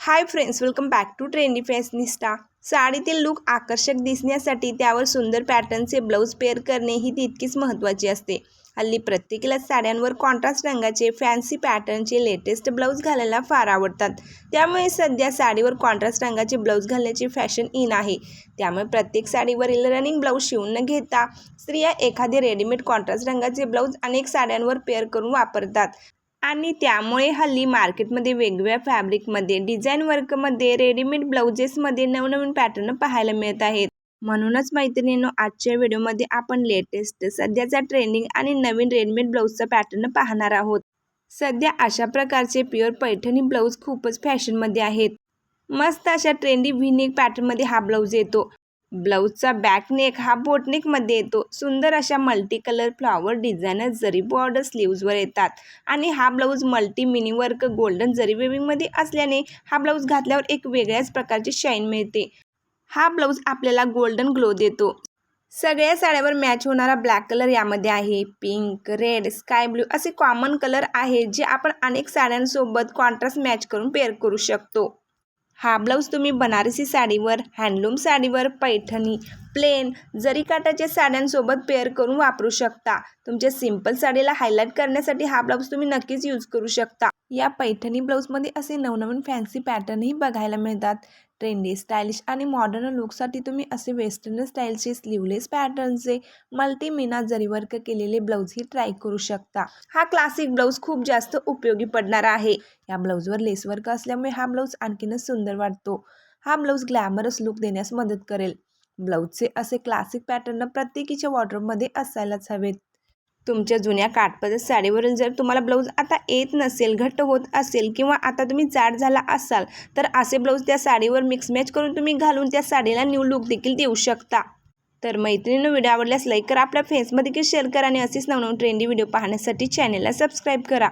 Hi friends welcome back to trendy fashionista साडीतील look आकर्षक दिसण्यासाठी त्यावर सुंदर पॅटर्नचे ब्लाऊज पेअर करणे ही तितकीच महत्त्वाची असते. हल्ली प्रत्येकीला साड्यांवर कॉन्ट्रास्ट रंगाचे फॅन्सी पॅटर्नचे लेटेस्ट ब्लाऊज घालायला फार आवडतात. त्यामुळे सध्या साडीवर कॉन्ट्रास्ट रंगाचे ब्लाऊज घालण्याची फॅशन इन आहे. त्यामुळे प्रत्येक साडीवरील रनिंग ब्लाऊज शिवून न घेता स्त्रिया एखादे रेडीमेड कॉन्ट्रास्ट रंगाचे ब्लाऊज अनेक साड्यांवर पेअर करून वापरतात. आणि त्यामुळे हल्ली मार्केटमध्ये वेगवेगळ्या फॅब्रिकमध्ये डिझाईन वर्कमध्ये रेडीमेड ब्लाउजेसमध्ये नवनवीन पॅटर्न पाहायला मिळत आहेत. म्हणूनच मैत्रिणींनो आजच्या व्हिडिओमध्ये आपण लेटेस्ट सध्याचा ट्रेंडिंग आणि नवीन रेडीमेड ब्लाऊजचा पॅटर्न पाहणार आहोत. सध्या अशा प्रकारचे प्युअर पैठणी ब्लाऊज खूपच फॅशनमध्ये आहेत. मस्त अशा ट्रेंडी व्हिनिक पॅटर्नमध्ये हा ब्लाऊज येतो. ब्लाऊजचा बॅक नेक हा बोटनेकमध्ये येतो. सुंदर अशा multi colour flower designer zari border स्लीव्जवर येतात आणि हा blouse multi mini work golden zari वेविंगमध्ये असल्याने हा ब्लाऊज घातल्यावर एक वेगळ्याच प्रकारची शाईन मिळते. हा ब्लाऊज आपल्याला गोल्डन ग्लो देतो. सगळ्या साड्यावर मॅच होणारा ब्लॅक कलर यामध्ये आहे. पिंक रेड स्काय ब्ल्यू असे कॉमन कलर आहे जे आपण अनेक साड्यांसोबत कॉन्ट्रास्ट मॅच करून पेअर करू शकतो. हा ब्लाऊज तुम्ही बनारसी साडीवर हँडलूम साडीवर पैठणी प्लेन जरी काटाच्या साड्यांसोबत पेअर करून वापरू शकता. तुमच्या सिंपल साडीला हायलाईट करण्यासाठी हा ब्लाऊज तुम्ही नक्कीच यूज करू शकता. या पैठणी ब्लाऊजमध्ये असे नवनवीन फॅन्सी पॅटर्नही बघायला मिळतात. ट्रेंडी स्टायलिश आणि मॉडर्न लुकसाठी तुम्ही असे वेस्टर्न स्टाईलचे स्लीवलेस पॅटर्नचे मल्टीमिना जरीवर्क जरी वर्क केलेले ब्लाऊजही ट्राय करू शकता. हा क्लासिक ब्लाऊज खूप जास्त उपयोगी पडणार आहे. या ब्लाऊजवर लेस वर्क असल्यामुळे हा ब्लाऊज आणखीनच सुंदर वाटतो. हा ब्लाऊज ग्लॅमरस लुक देण्यास मदत करेल. ब्लाऊजचे असे क्लासिक पॅटर्न प्रत्येकीच्या वॉर्डरोबमध्ये असायलाच हवेत. तुमच्या जुन्या काटपदर साडीवरून जर तुम्हाला ब्लाऊज आता येत नसेल घट्ट होत असेल किंवा आता तुम्ही जाड झाला असाल तर असे ब्लाऊज त्या साडीवर मिक्स मॅच करून तुम्ही घालून त्या साडीला न्यू लुक देखील देऊ शकता. तर मैत्रिणीनं व्हिडिओ आवडल्यास लाईक करा आपल्या फेसमध्ये देखील शेअर करा आणि असेच नवनवीन ट्रेंडी व्हिडिओ पाहण्यासाठी चॅनलला सबस्क्राईब करा.